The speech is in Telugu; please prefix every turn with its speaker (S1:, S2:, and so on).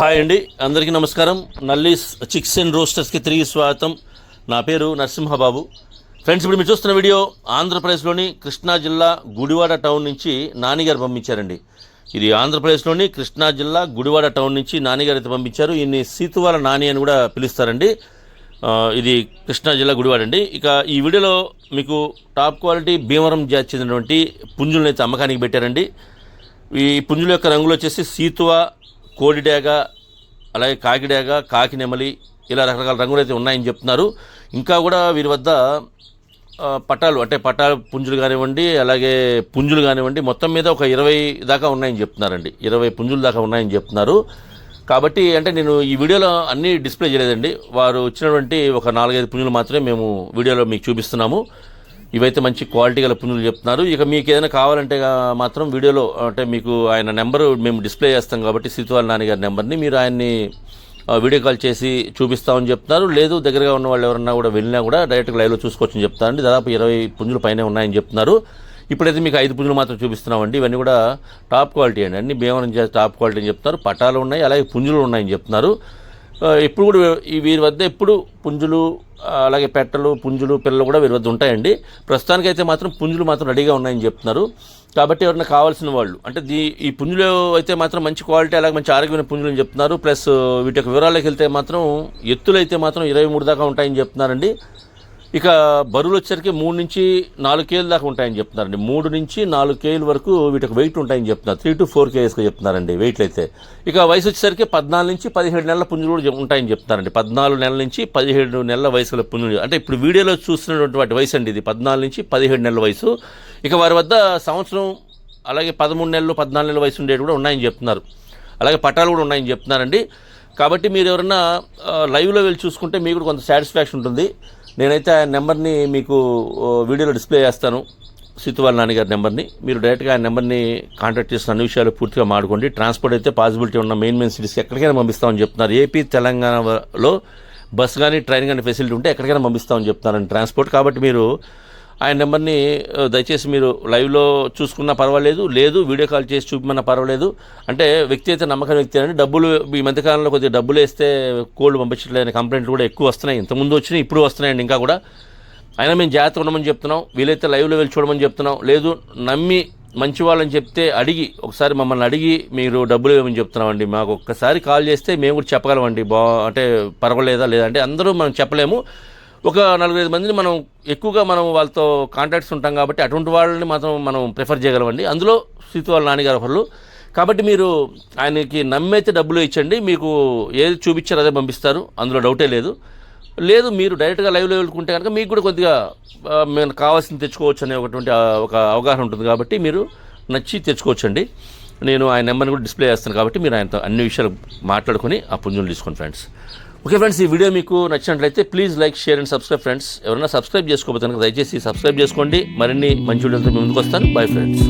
S1: హాయ్ అండి అందరికీ నమస్కారం. నల్లీస్ చిక్స్ అండ్ రోస్టర్స్కి తిరిగి స్వాగతం. నా పేరు నరసింహబాబు. ఫ్రెండ్స్ ఇప్పుడు మీరు చూస్తున్న వీడియో ఆంధ్రప్రదేశ్లోని కృష్ణా జిల్లా గుడివాడ టౌన్ నుంచి నానిగారు పంపించారండి. ఇది ఆంధ్రప్రదేశ్లోని కృష్ణా జిల్లా గుడివాడ టౌన్ నుంచి నానిగారు అయితే పంపించారు. ఈయన్ని సీతువాల నాని అని కూడా పిలుస్తారండి. ఇది కృష్ణా జిల్లా గుడివాడ అండి ఇక ఈ వీడియోలో మీకు టాప్ క్వాలిటీ భీమవరం జాతి చెందినటువంటి పుంజులను అయితే అమ్మకానికి పెట్టారండి. ఈ పుంజుల యొక్క రంగులు వచ్చేసి సీతువ కోడిడేగ అలాగే కాకిడేగ కాకి నెమలి ఇలా రకరకాల రంగులు అయితే ఉన్నాయని చెప్తున్నారు. ఇంకా కూడా వీరి వద్ద పట్టాలు పటాలు అంటే పటాలు పుంజులు కానివ్వండి అలాగే పుంజులు కానివ్వండి మొత్తం మీద ఒక ఇరవై దాకా ఉన్నాయని చెప్తున్నారండి. ఇరవై పుంజుల దాకా ఉన్నాయని చెప్తున్నారు. కాబట్టి అంటే నేను ఈ వీడియోలో అన్నీ డిస్ప్లే చేయలేదండి. వారు వచ్చినటువంటి ఒక నాలుగైదు పుంజులు మాత్రమే మేము వీడియోలో మీకు చూపిస్తున్నాము. ఇవైతే మంచి క్వాలిటీ గల పుణ్యులు చెప్తున్నారు. ఇక మీకు ఏదైనా కావాలంటే మాత్రం వీడియోలో అంటే మీకు ఆయన నెంబరు మేము డిస్ప్లే చేస్తాం కాబట్టి సీతువాల నాన్నగారి నెంబర్ని మీరు ఆయన్ని వీడియో కాల్ చేసి చూపిస్తామని చెప్తున్నారు. లేదు దగ్గరగా ఉన్న వాళ్ళు ఎవరన్నా కూడా వెళ్ళినా కూడా డైరెక్ట్గా లైవ్లో చూసుకోవచ్చని చెప్తారండి. దాదాపు ఇరవై పుంజులు పైనే ఉన్నాయని చెప్తున్నారు. ఇప్పుడైతే మీకు ఐదు పుంజులు మాత్రం చూపిస్తున్నామండి. ఇవన్నీ కూడా టాప్ క్వాలిటీ అండి. అన్ని భీమవరం టాప్ క్వాలిటీ అని చెప్తున్నారు. పటాలు ఉన్నాయి అలాగే పుంజులు ఉన్నాయని చెప్తున్నారు. ఎప్పుడు కూడా వీరి వద్ద ఎప్పుడు పుంజులు అలాగే పెట్టలు పుంజులు పిల్లలు కూడా వీరి వద్ద ఉంటాయండి. ప్రస్తుతానికైతే మాత్రం పుంజులు మాత్రం రెడీగా ఉన్నాయని చెప్తున్నారు. కాబట్టి ఎవరైనా కావాల్సిన వాళ్ళు అంటే దీ ఈ పుంజులు అయితే మాత్రం మంచి క్వాలిటీ అలాగే మంచి ఆరోగ్యమైన పుంజులు అని చెప్తున్నారు. ప్లస్ వీటి యొక్క వివరాలకు వెళ్తే మాత్రం ఎత్తులు అయితే మాత్రం ఇరవై మూడు దాకా ఉంటాయని చెప్తున్నారండి. ఇక బరువులు వచ్చేసరికి మూడు నుంచి నాలుగు కేలు దాకా ఉంటాయని చెప్తున్నారండి. మూడు నుంచి నాలుగు కేలు వరకు వీటికి వెయిట్ ఉంటాయని చెప్తున్నారు. త్రీ టు ఫోర్ కేజెస్గా చెప్తున్నారండి వెయిట్లు అయితే. ఇక వయసు వచ్చేసరికి పద్నాలుగు నుంచి పదిహేడు నెలల పుంజులు కూడా ఉంటాయని చెప్తున్నారండి. పద్నాలుగు నెలల నుంచి పదిహేడు నెలల వయసు గల పుంజులు. అంటే ఇప్పుడు వీడియోలో చూస్తున్నటువంటి వాటి వయసు అండి ఇది. పద్నాలుగు నుంచి పదిహేడు నెలల వయసు. ఇక వారి వద్ద సంవత్సరం అలాగే పదమూడు నెలలు పద్నాలుగు నెలల వయసు ఉండేవి కూడా ఉన్నాయని చెప్తున్నారు. అలాగే పట్టాలు కూడా ఉన్నాయని చెప్తున్నారండి. కాబట్టి మీరు ఎవరన్నా లైవ్లో వెళ్ళి చూసుకుంటే మీకు కూడా కొంత సాటిస్ఫాక్షన్ ఉంటుంది. నేనైతే ఆ నెంబర్ని మీకు వీడియోలో డిస్ప్లే చేస్తాను. సీతువాల నాన్నగారి నెంబర్ని. మీరు డైరెక్ట్గా ఆ నెంబర్ని కాంటాక్ట్ చేసిన అన్ని విషయాలు పూర్తిగా మాడుకోండి ట్రాన్స్పోర్ట్ అయితే పాసిబిలిటీ ఉన్న మెయిన్ మెయిన్ సిటీస్కి ఎక్కడికైనా పంపిస్తామని చెప్తున్నారు. ఏపీ తెలంగాణలో బస్ కానీ ట్రైన్ కానీ ఫెసిలిటీ ఉంటే ఎక్కడికైనా పంపిస్తామని చెప్తున్నారండి ట్రాన్స్పోర్ట్. కాబట్టి మీరు ఆయన నెంబర్ని దయచేసి మీరు లైవ్లో చూసుకున్నా పర్వాలేదు. లేదు వీడియో కాల్ చేసి చూపమన్నా పర్వాలేదు. అంటే వ్యక్తి అయితే నమ్మకం వ్యక్తి అని డబ్బులు ఈ మధ్యకాలంలో కొద్దిగా డబ్బులు వేస్తే కోల్డ్ పంపించట్లేని కంప్లైంట్లు కూడా ఎక్కువ వస్తున్నాయి. ఇంతకుముందు వచ్చినాయి ఇప్పుడు వస్తున్నాయండి ఇంకా కూడా. అయినా మేము జాగ్రత్త ఉండమని చెప్తున్నాం. వీలైతే లైవ్లో వెళ్ళి చూడమని చెప్తున్నాం. లేదు నమ్మి మంచి వాళ్ళని చెప్తే అడిగి ఒకసారి మమ్మల్ని అడిగి మీరు డబ్బులు ఇవ్వమని చెప్తున్నామండి. మాకు ఒక్కసారి కాల్ చేస్తే మేము కూడా చెప్పగలమండి. బా అంటే పర్వాలేదా లేదా అంటే అందరూ మనం చెప్పలేము. ఒక నలుగురైదు మందిని మనం ఎక్కువగా మనం వాళ్ళతో కాంటాక్ట్స్ ఉంటాం కాబట్టి అటువంటి వాళ్ళని మాత్రం మనం ప్రిఫర్ చేయగలమండి. అందులో సీతు వాళ్ళ నాన్నగారు ఒకళ్ళు. కాబట్టి మీరు ఆయనకి నమ్మైతే డబ్బులు ఇచ్చండి. మీకు ఏది చూపించారో అదే పంపిస్తారు. అందులో డౌటే లేదు. లేదు మీరు డైరెక్ట్గా లైవ్లో వెళ్ళుకుంటే కనుక మీకు కూడా కొద్దిగా మేము కావాల్సింది తెచ్చుకోవచ్చు అనే ఒకటువంటి ఒక అవగాహన ఉంటుంది కాబట్టి మీరు నచ్చి తెచ్చుకోవచ్చండి. నేను ఆయన నెంబర్ని కూడా డిస్ప్లే చేస్తాను కాబట్టి మీరు ఆయనతో అన్ని విషయాలు మాట్లాడుకొని ఆ పుంజులు తీసుకోండి ఫ్రెండ్స్. ఓకే ఫ్రెండ్స్ ఈ వీడియో మీకు నచ్చినట్లయితే please like share and subscribe friends. ఎవరైనా సబ్స్క్రైబ్ చేసుకోబోతున్నారు దయచేసి సబ్స్క్రైబ్ చేసుకోండి. మరిన్ని మంచి వీడియోలతో ముందుకు వస్తాను. Bye friends